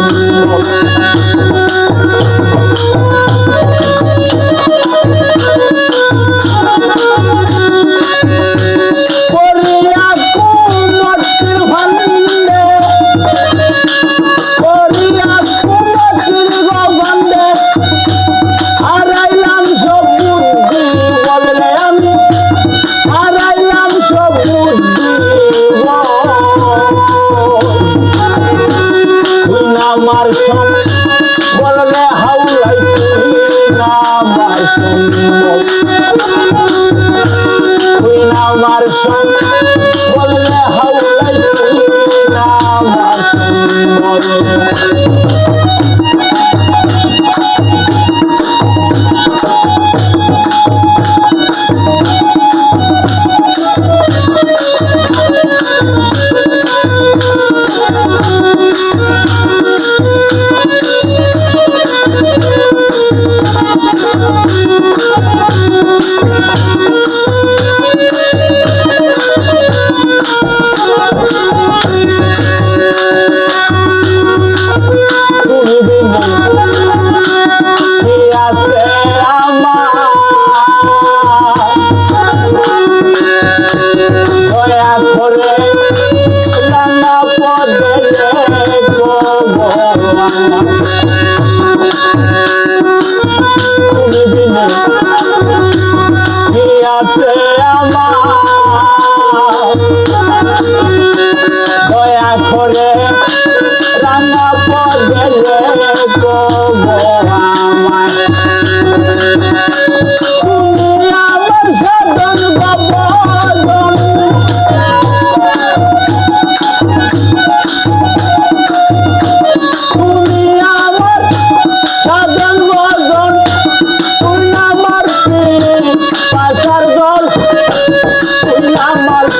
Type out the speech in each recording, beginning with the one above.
啊。আমার সব করে নানা পদে আছে আমার। দয়া করে রান্না পদে কবর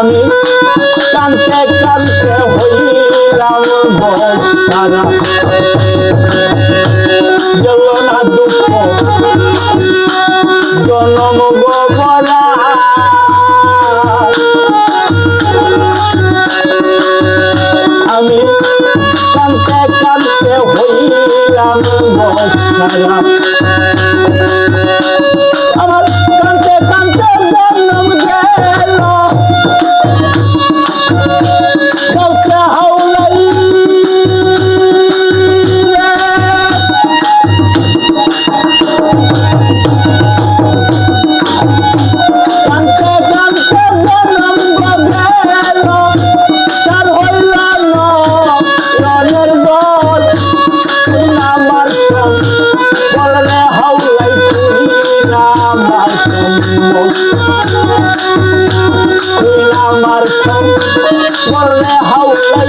আমি কানতে কানতে হইলাম বয়সারা গেল না দুঃখ জনম গোবরা আমি কানতে আমার বললে হাউলাই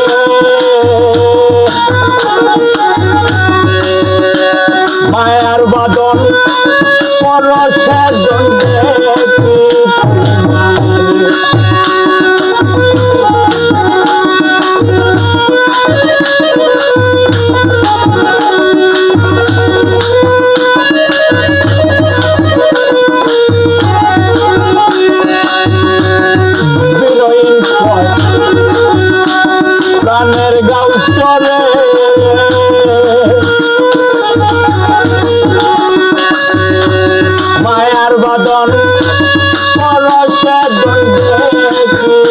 Oh,